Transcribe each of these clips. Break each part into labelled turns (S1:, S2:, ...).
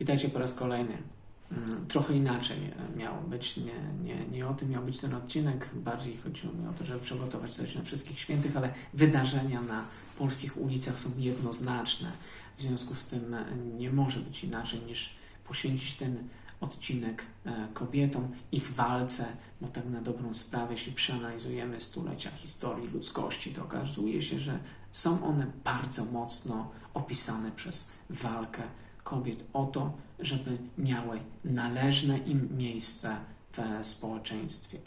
S1: Witajcie po raz kolejny. Mm, Trochę inaczej e, miał być, nie, nie, nie o tym miał być ten odcinek, bardziej chodziło mi o to, żeby przygotować coś na wszystkich świętych, ale wydarzenia na polskich ulicach są jednoznaczne. W związku z tym e, nie może być inaczej niż poświęcić ten odcinek e, kobietom, ich walce, bo tak na dobrą sprawę, jeśli przeanalizujemy stulecia historii ludzkości, to okazuje się, że są one bardzo mocno opisane przez walkę kobiet o to, żeby miały należne im miejsce w społeczeństwie.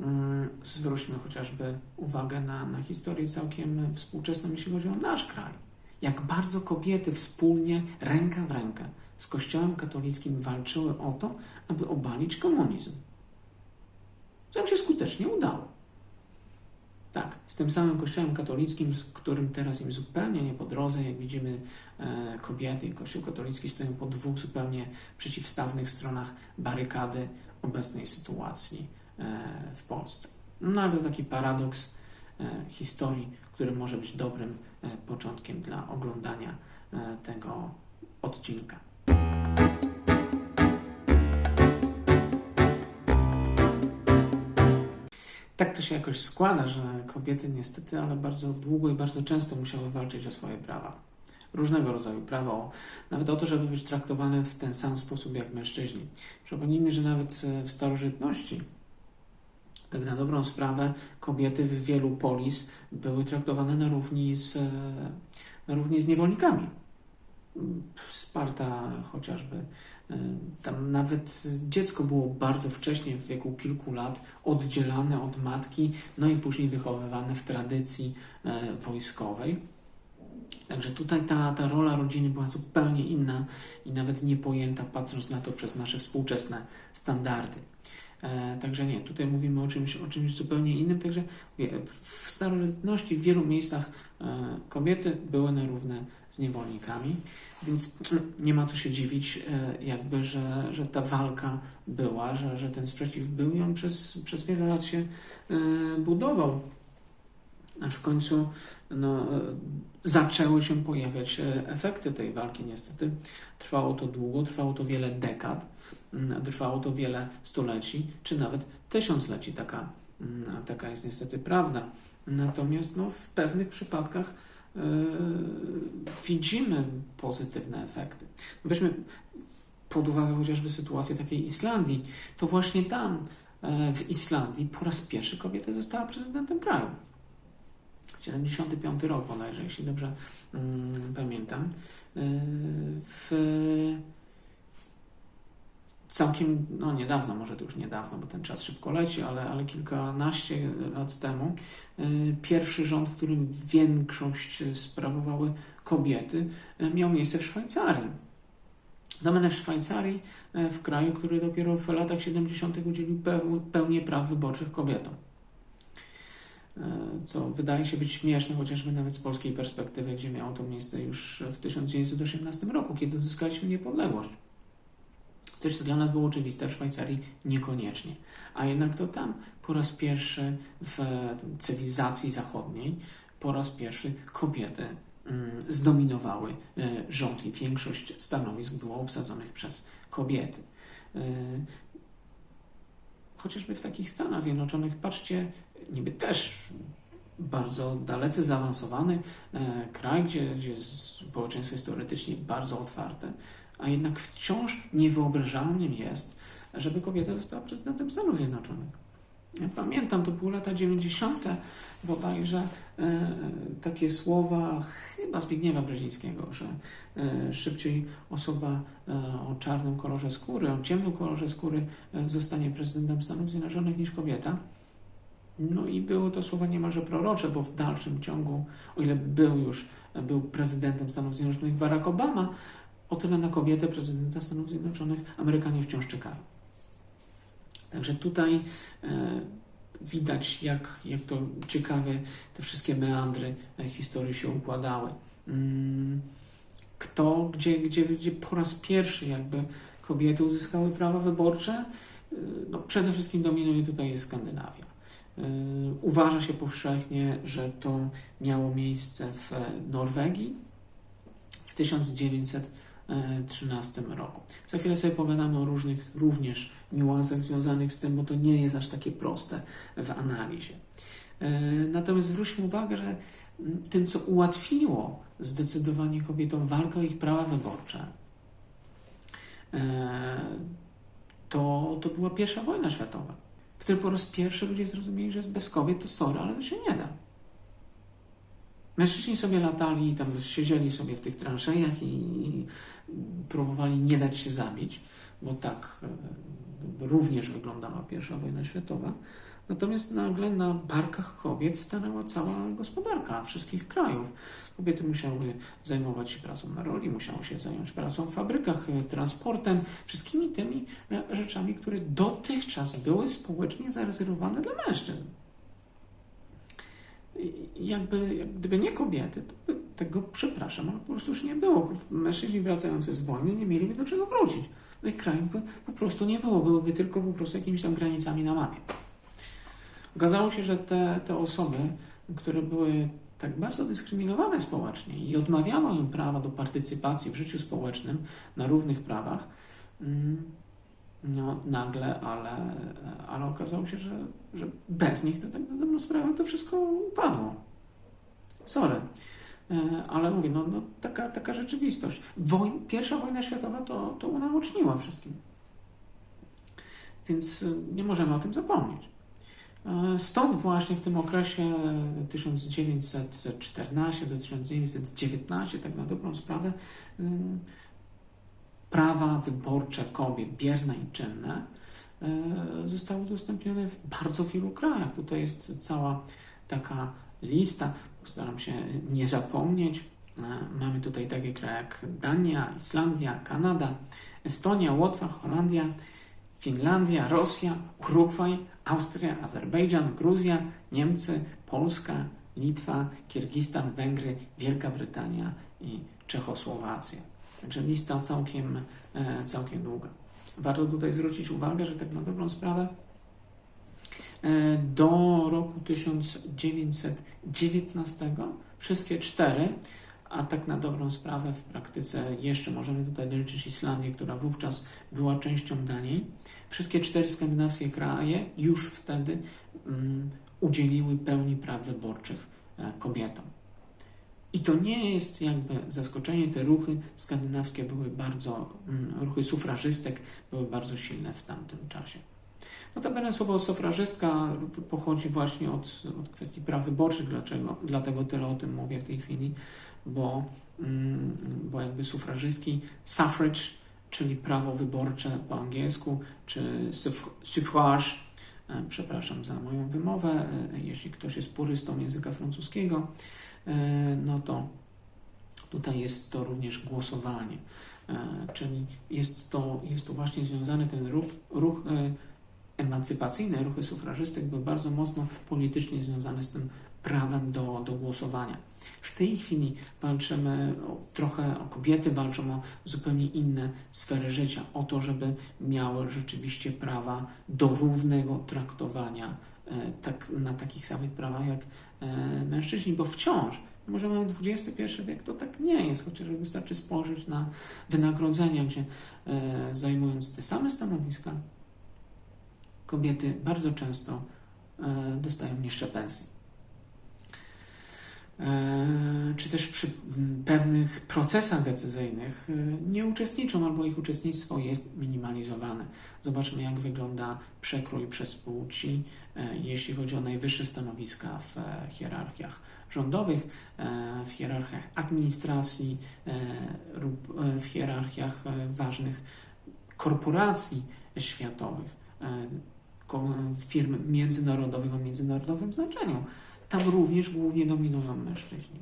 S1: Mm, Zwróćmy chociażby uwagę na, na historię całkiem współczesną, jeśli chodzi o nasz kraj. Jak bardzo kobiety wspólnie, ręka w rękę z Kościołem katolickim walczyły o to, aby obalić komunizm. Co im się skutecznie udało. Tak, z tym samym Kościołem katolickim, z którym teraz im zupełnie nie po drodze, jak widzimy, e, kobiety i Kościół katolicki stoją po dwóch zupełnie przeciwstawnych stronach barykady obecnej sytuacji e, w Polsce. No ale to taki paradoks e, historii, który może być dobrym początkiem dla oglądania tego odcinka. Tak to się jakoś składa, że kobiety niestety, ale bardzo długo i bardzo często musiały walczyć o swoje prawa. Różnego rodzaju prawa, o, nawet o to, żeby być traktowane w ten sam sposób jak mężczyźni. Przypomnijmy, że nawet w starożytności, tak na dobrą sprawę, kobiety w wielu polis były traktowane na równi z, na równi z niewolnikami. Sparta chociażby. e, Tam nawet dziecko było bardzo wcześnie, w wieku kilku lat, oddzielane od matki, no i później wychowywane w tradycji e, wojskowej. Także tutaj ta, ta rola rodziny była zupełnie inna i nawet niepojęta, patrząc na to przez nasze współczesne standardy. E, także nie, tutaj mówimy o czymś, o czymś zupełnie innym. Także w starożytności w wielu miejscach e, kobiety były na równe z niewolnikami, więc nie ma co się dziwić, e, jakby, że, że ta walka była, że, że ten sprzeciw był i on przez, przez wiele lat się budował. Aż w końcu no, e, zaczęły się pojawiać e, efekty tej walki. Niestety trwało to długo, trwało to wiele dekad, mm, trwało to wiele stuleci, czy nawet tysiącleci. Taka, mm, taka jest niestety prawda. Natomiast no, w pewnych przypadkach e, widzimy pozytywne efekty. Weźmy pod uwagę chociażby sytuację takiej Islandii. To właśnie tam, e, w Islandii, po raz pierwszy kobieta została prezydentem kraju. 75 rok bodajże, jeśli dobrze mm, pamiętam. Yy, W całkiem, no niedawno, może to już niedawno, bo ten czas szybko leci, ale, ale kilkanaście lat temu, yy, pierwszy rząd, w którym większość sprawowały kobiety, yy, miał miejsce w Szwajcarii. Nomen w Szwajcarii, w kraju, który dopiero w latach 70. udzielił peł- pełnię praw wyborczych kobietom co wydaje się być śmieszne, chociażby nawet z polskiej perspektywy, gdzie miało to miejsce już w 1918 roku, kiedy uzyskaliśmy niepodległość. Coś, co dla nas było oczywiste, w Szwajcarii niekoniecznie. A jednak to tam po raz pierwszy w cywilizacji zachodniej, po raz pierwszy kobiety mm, zdominowały e, rząd i większość stanowisk było obsadzonych przez kobiety. E, Chociażby w takich Stanach Zjednoczonych, patrzcie, niby też bardzo dalece zaawansowany e, kraj, gdzie, gdzie społeczeństwo jest teoretycznie bardzo otwarte, a jednak wciąż niewyobrażalnym jest, żeby kobieta została prezydentem Stanów Zjednoczonych. Ja pamiętam, to były lata 90. bodajże e, takie słowa chyba Zbigniewa Brzezińskiego, że e, szybciej osoba e, o czarnym kolorze skóry, o ciemnym kolorze skóry e, zostanie prezydentem Stanów Zjednoczonych niż kobieta. No i były to słowa niemalże prorocze, bo w dalszym ciągu, o ile był już był prezydentem Stanów Zjednoczonych Barack Obama, o tyle na kobietę prezydenta Stanów Zjednoczonych Amerykanie wciąż czekają. Także tutaj e, widać, jak, jak to ciekawie te wszystkie meandry e, historii się układały. Mm, Kto, gdzie, gdzie, gdzie po raz pierwszy jakby kobiety uzyskały prawa wyborcze? E, No, przede wszystkim dominuje tutaj Skandynawia. E, Uważa się powszechnie, że to miało miejsce w Norwegii w 1900 2013 roku. Za chwilę sobie pogadamy o różnych również niuansach związanych z tym, bo to nie jest aż takie proste w analizie. E, Natomiast zwróćmy uwagę, że tym, co ułatwiło zdecydowanie kobietom walkę o ich prawa wyborcze, e, to, to była pierwsza wojna światowa, w której po raz pierwszy ludzie zrozumieli, że bez kobiet to sorry, ale to się nie da. Mężczyźni sobie latali, tam siedzieli sobie w tych transzejach i, i próbowali nie dać się zabić, bo tak e, również wyglądała pierwsza wojna światowa. Natomiast nagle na barkach kobiet stanęła cała gospodarka wszystkich krajów. Kobiety musiały zajmować się pracą na roli, musiały się zająć pracą w fabrykach, e, transportem, wszystkimi tymi e, rzeczami, które dotychczas były społecznie zarezerwowane dla mężczyzn. Jakby, jak gdyby nie kobiety, to by tego, przepraszam, ale po prostu już nie było. Mężczyźni wracający z wojny nie mieliby do czego wrócić. Tych krajów by po prostu nie było, byłyby tylko po prostu jakimiś tam granicami na mapie. Okazało się, że te, te osoby, które były tak bardzo dyskryminowane społecznie i odmawiano im prawa do partycypacji w życiu społecznym na równych prawach, mm, no nagle, ale, ale okazało się, że, że bez nich to tak na dobrą sprawę to wszystko upadło. Sorry. E, Ale mówię, no, no taka, taka rzeczywistość. Woj, pierwsza wojna światowa to, to unaoczniła wszystkim. Więc nie możemy o tym zapomnieć. E, Stąd właśnie w tym okresie 1914 do 1919, tak na dobrą sprawę, ym, prawa wyborcze kobiet, bierne i czynne, e, zostały udostępnione w bardzo wielu krajach. Tutaj jest cała taka lista, postaram się nie zapomnieć. E, Mamy tutaj takie kraje jak Dania, Islandia, Kanada, Estonia, Łotwa, Holandia, Finlandia, Rosja, Urugwaj, Austria, Azerbejdżan, Gruzja, Niemcy, Polska, Litwa, Kirgistan, Węgry, Wielka Brytania i Czechosłowacja. Także lista całkiem, e, całkiem długa. Warto tutaj zwrócić uwagę, że tak na dobrą sprawę e, do roku 1919 wszystkie cztery, a tak na dobrą sprawę w praktyce jeszcze możemy tutaj doliczyć Islandię, która wówczas była częścią Danii, wszystkie cztery skandynawskie kraje już wtedy mm, udzieliły pełni praw wyborczych e, kobietom. I to nie jest jakby zaskoczenie, te ruchy skandynawskie były bardzo, mm, ruchy sufrażystek były bardzo silne w tamtym czasie. Notabene słowo sufrażystka pochodzi właśnie od, od kwestii praw wyborczych, dlaczego, dlatego tyle o tym mówię w tej chwili, bo, mm, bo jakby sufrażystki, suffrage, czyli prawo wyborcze po angielsku, czy suff- suffrage, e, przepraszam za moją wymowę, e, jeśli ktoś jest purystą języka francuskiego, e, no to tutaj jest to również głosowanie, czyli jest to, jest to właśnie związany ten ruch, ruch e, emancypacyjny, ruchy sufrażystek były bardzo mocno politycznie związane z tym prawem do, do głosowania. W tej chwili walczymy o, trochę o kobiety, walczą o zupełnie inne sfery życia, o to, żeby miały rzeczywiście prawa do równego traktowania e, tak, na takich samych prawach jak e, mężczyźni, bo wciąż, mimo że mamy XXI wiek, to tak nie jest, chociażby wystarczy spojrzeć na wynagrodzenia, gdzie e, zajmując te same stanowiska, kobiety bardzo często e, dostają niższe pensje. E, Czy też przy pewnych procesach decyzyjnych e, nie uczestniczą albo ich uczestnictwo jest minimalizowane. Zobaczmy, jak wygląda przekrój przez płci, jeśli chodzi o najwyższe stanowiska w hierarchiach rządowych, w hierarchiach administracji lub w hierarchiach ważnych korporacji światowych firm międzynarodowych o międzynarodowym znaczeniu. Tam również głównie dominują mężczyźni.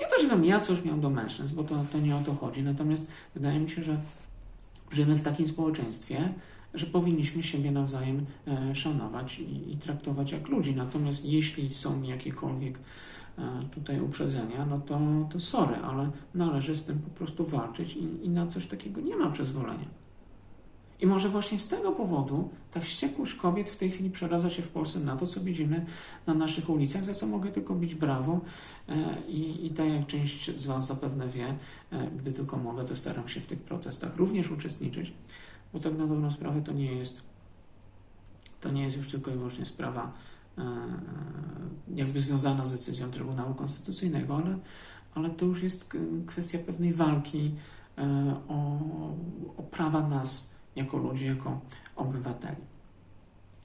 S1: Nie to, żebym ja coś miał do mężczyzn, bo to, to nie o to chodzi, natomiast wydaje mi się, że żyjemy w takim społeczeństwie, że powinniśmy siebie nawzajem e, szanować i, i traktować jak ludzi. Natomiast jeśli są jakiekolwiek e, tutaj uprzedzenia, no to, to sorry, ale należy z tym po prostu walczyć i, i na coś takiego nie ma przyzwolenia. I może właśnie z tego powodu ta wściekłość kobiet w tej chwili przeradza się w Polsce na to, co widzimy na naszych ulicach, za co mogę tylko bić brawo. E, I, I tak jak część z Was zapewne wie, e, gdy tylko mogę, to staram się w tych protestach również uczestniczyć, bo tak na dobrą sprawę to nie jest, to nie jest już tylko i wyłącznie sprawa e, jakby związana z decyzją Trybunału Konstytucyjnego, ale, ale to już jest kwestia pewnej walki o, o prawa nas jako ludzi, jako obywateli.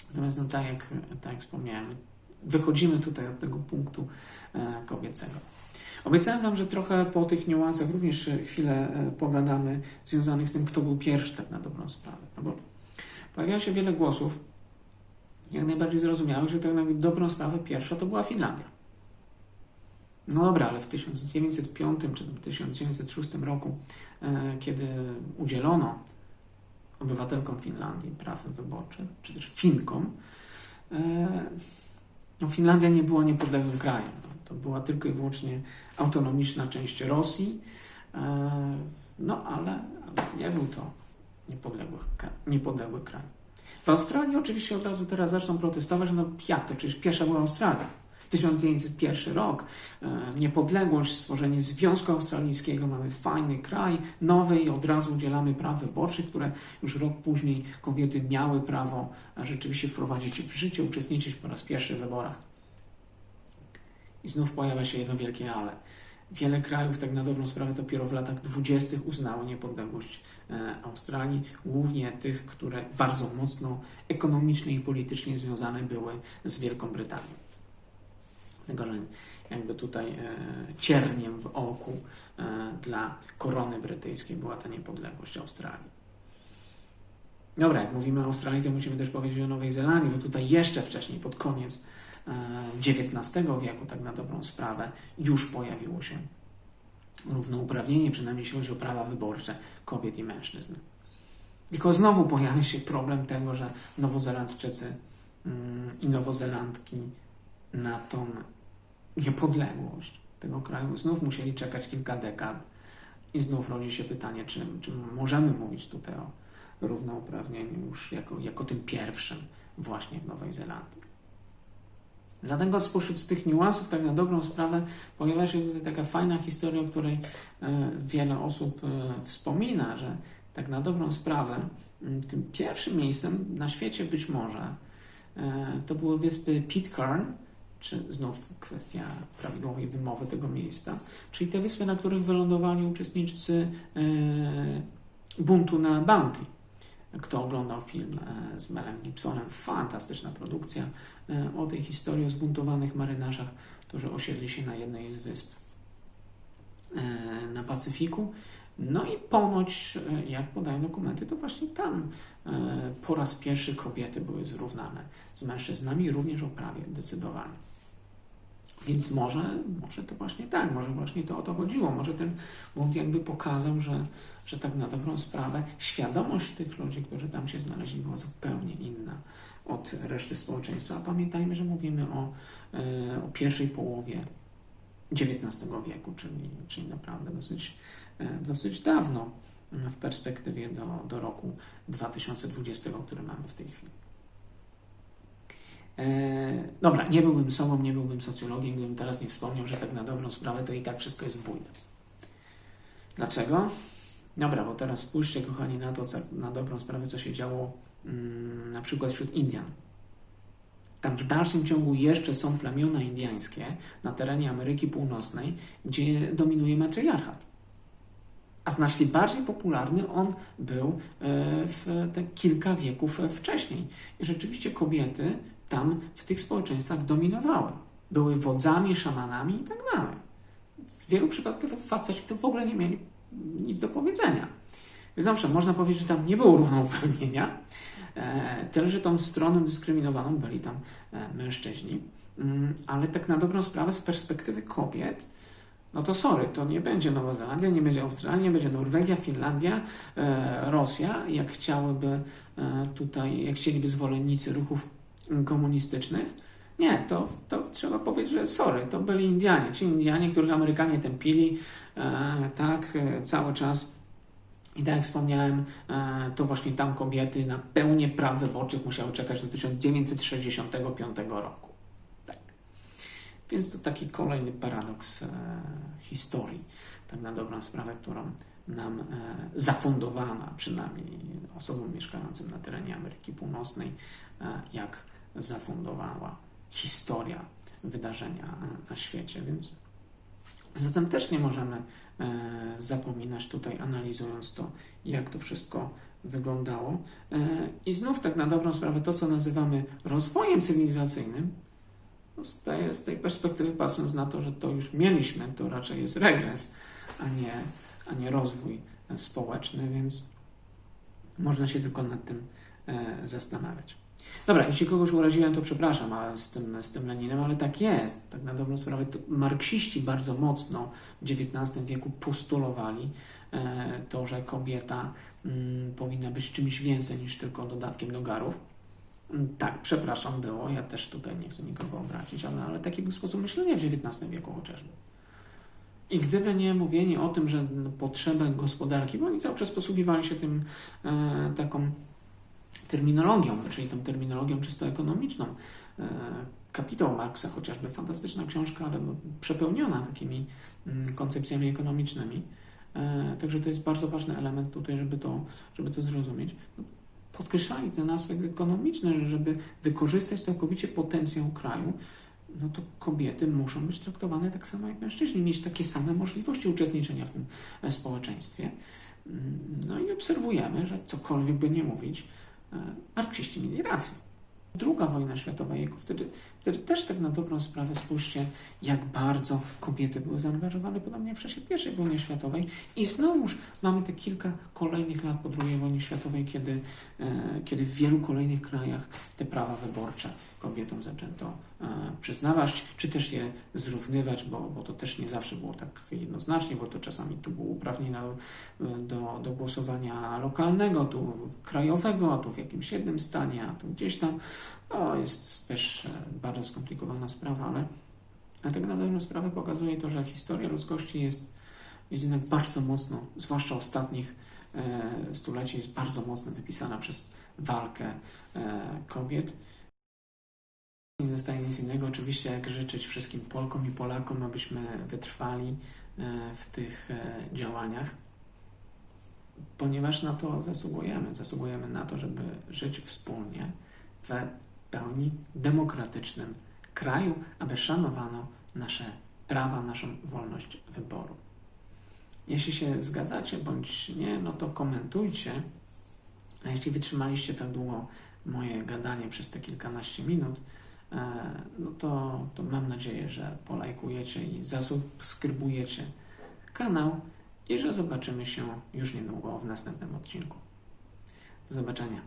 S1: Natomiast no, tak, jak, tak jak wspomniałem, wychodzimy tutaj od tego punktu e, kobiecego. Obiecałem Wam, że trochę po tych niuansach również chwilę e, pogadamy związanych z tym, kto był pierwszy tak na dobrą sprawę. No bo pojawia się wiele głosów, jak najbardziej zrozumiałych, że tak na dobrą sprawę pierwsza to była Finlandia. No dobra, ale w 1905 czy 1906 roku, e, kiedy udzielono obywatelkom Finlandii praw wyborczych, czy też Finkom, e, no Finlandia nie była niepodległym krajem. No, to była tylko i wyłącznie autonomiczna część Rosji, e, no ale, ale nie był to niepodległy, niepodległy kraj. W Australii oczywiście od razu teraz zaczną protestować, no jak to, przecież pierwsza była Australia. 1901 rok, e, niepodległość, stworzenie Związku Australijskiego, mamy fajny kraj, nowy i od razu udzielamy praw wyborczych, które już rok później kobiety miały prawo rzeczywiście wprowadzić w życie, uczestniczyć po raz pierwszy w wyborach. I znów pojawia się jedno wielkie ale. Wiele krajów, tak na dobrą sprawę, dopiero w latach dwudziestych uznało niepodległość e, Australii, głównie tych, które bardzo mocno ekonomicznie i politycznie związane były z Wielką Brytanią. Że jakby tutaj e, cierniem w oku e, dla korony brytyjskiej była ta niepodległość Australii. Dobra, jak mówimy o Australii, to musimy też powiedzieć o Nowej Zelandii, bo tutaj jeszcze wcześniej, pod koniec XIX e, wieku, tak na dobrą sprawę, już pojawiło się równouprawnienie, przynajmniej jeśli chodzi o prawa wyborcze kobiet i mężczyzn. Tylko znowu pojawia się problem tego, że Nowozelandczycy mm, i Nowozelandki na tą niepodległość tego kraju, znów musieli czekać kilka dekad i znów rodzi się pytanie, czy, czy możemy mówić tutaj o równouprawnieniu już jako, jako tym pierwszym właśnie w Nowej Zelandii. Dlatego spośród tych niuansów, tak na dobrą sprawę, pojawia się tutaj taka fajna historia, o której e, wiele osób e, wspomina, że tak na dobrą sprawę tym pierwszym miejscem na świecie być może e, to były wyspy Pitcairn, czy znów kwestia prawidłowej wymowy tego miejsca, czyli te wyspy, na których wylądowali uczestnicy e, buntu na Bounty. Kto oglądał film e, z Melem Gibsonem, fantastyczna produkcja e, o tej historii o zbuntowanych marynarzach, którzy osiedli się na jednej z wysp na Pacyfiku. No i ponoć, jak podają dokumenty, to właśnie tam po raz pierwszy kobiety były zrównane z mężczyznami, również o prawie decydowania. Więc może, może to właśnie tak, może właśnie to o to chodziło. Może ten bunt jakby pokazał, że, że tak na dobrą sprawę świadomość tych ludzi, którzy tam się znaleźli, była zupełnie inna od reszty społeczeństwa. A pamiętajmy, że mówimy o, e, o pierwszej połowie XIX wieku, czyli, czyli naprawdę dosyć, e, dosyć dawno w perspektywie do, do roku 2020, który mamy w tej chwili. Dobra, nie byłbym sobą, nie byłbym socjologiem, gdybym teraz nie wspomniał, że tak na dobrą sprawę to i tak wszystko jest bujne. Dlaczego? Dobra, bo teraz spójrzcie, kochani, na to, co, na dobrą sprawę, co się działo mm, na przykład wśród Indian. Tam w dalszym ciągu jeszcze są plemiona indiańskie na terenie Ameryki Północnej, gdzie dominuje matriarchat. A znacznie bardziej popularny on był e, w te kilka wieków wcześniej. I rzeczywiście kobiety tam w tych społeczeństwach dominowały. Były wodzami, szamanami i tak dalej. W wielu przypadkach faceci to w ogóle nie mieli nic do powiedzenia. Więc zawsze można powiedzieć, że tam nie było równouprawnienia, e, tyle, że tą stroną dyskryminowaną byli tam e, mężczyźni. Mm, ale tak na dobrą sprawę z perspektywy kobiet, no to sorry, to nie będzie Nowa Zelandia, nie będzie Australia, nie będzie Norwegia, Finlandia, e, Rosja, jak chciałyby tutaj, jak chcieliby zwolennicy ruchów komunistycznych. Nie, to, to trzeba powiedzieć, że sorry, to byli Indianie. Ci Indianie, których Amerykanie tępili, e, tak, e, cały czas I tak jak wspomniałem, e, to właśnie tam kobiety na pełnię praw wyborczych musiały czekać do 1965 roku. Tak. Więc to taki kolejny paradoks e, historii, tak na dobrą sprawę, którą nam e, zafundowana, przynajmniej osobom mieszkającym na terenie Ameryki Północnej, e, jak zafundowała historia wydarzenia na świecie. Więc zatem też nie możemy e, zapominać tutaj, analizując to, jak to wszystko wyglądało. E, I znów tak na dobrą sprawę to, co nazywamy rozwojem cywilizacyjnym, no z, tej, perspektywy patrząc na to, że to już mieliśmy, to raczej jest regres, a nie, a nie rozwój społeczny, więc można się tylko nad tym e, zastanawiać. Dobra, jeśli kogoś uraziłem, to przepraszam ale z, tym, z tym Leninem, ale tak jest. Tak na dobrą sprawę, marksiści bardzo mocno w XIX wieku postulowali e, to, że kobieta mm, powinna być czymś więcej niż tylko dodatkiem do garów. Mm, Tak, przepraszam, było. Ja też tutaj nie chcę nikogo obrazić, ale, ale taki był sposób myślenia w XIX wieku chociażby. I gdyby nie mówienie o tym, że potrzebę gospodarki, bo oni cały czas posługiwali się tym e, taką terminologią, czyli tą terminologią czysto ekonomiczną. E, Kapitał Marksa, chociażby fantastyczna książka, ale no, przepełniona takimi mm, koncepcjami ekonomicznymi. E, Także to jest bardzo ważny element tutaj, żeby to, żeby to zrozumieć. Podkreślali ten aspekt ekonomiczny, że żeby wykorzystać całkowicie potencjał kraju, no to kobiety muszą być traktowane tak samo jak mężczyźni, mieć takie same możliwości uczestniczenia w tym e, społeczeństwie. Mm, No i obserwujemy, że cokolwiek by nie mówić, marksiści mieli rację. Druga wojna światowa jego, wtedy, wtedy też tak na dobrą sprawę spójrzcie, jak bardzo kobiety były zaangażowane, podobnie w czasie I wojny światowej. I znowuż mamy te kilka kolejnych lat po II wojnie światowej, kiedy, e, kiedy w wielu kolejnych krajach te prawa wyborcze kobietom zaczęto e, przyznawać, czy też je zrównywać, bo, bo to też nie zawsze było tak jednoznacznie, bo to czasami tu było uprawnienie do, do, głosowania lokalnego, tu krajowego, a tu w jakimś jednym stanie, a tu gdzieś tam. To jest też e, bardzo skomplikowana sprawa, ale a tak na dobrą sprawę pokazuje to, że historia ludzkości jest, jest jednak bardzo mocno, zwłaszcza ostatnich e, stuleci, jest bardzo mocno wypisana przez walkę kobiet. Nie zostaje nic innego, oczywiście, jak życzyć wszystkim Polkom i Polakom, abyśmy wytrwali e, w tych e, działaniach, ponieważ na to zasługujemy. Zasługujemy na to, żeby żyć wspólnie w pełni demokratycznym kraju, aby szanowano nasze prawa, naszą wolność wyboru. Jeśli się zgadzacie bądź nie, no to komentujcie. A jeśli wytrzymaliście tak długo moje gadanie przez te kilkanaście minut, no to, to mam nadzieję, że polajkujecie i zasubskrybujecie kanał i że zobaczymy się już niedługo w następnym odcinku. Do zobaczenia.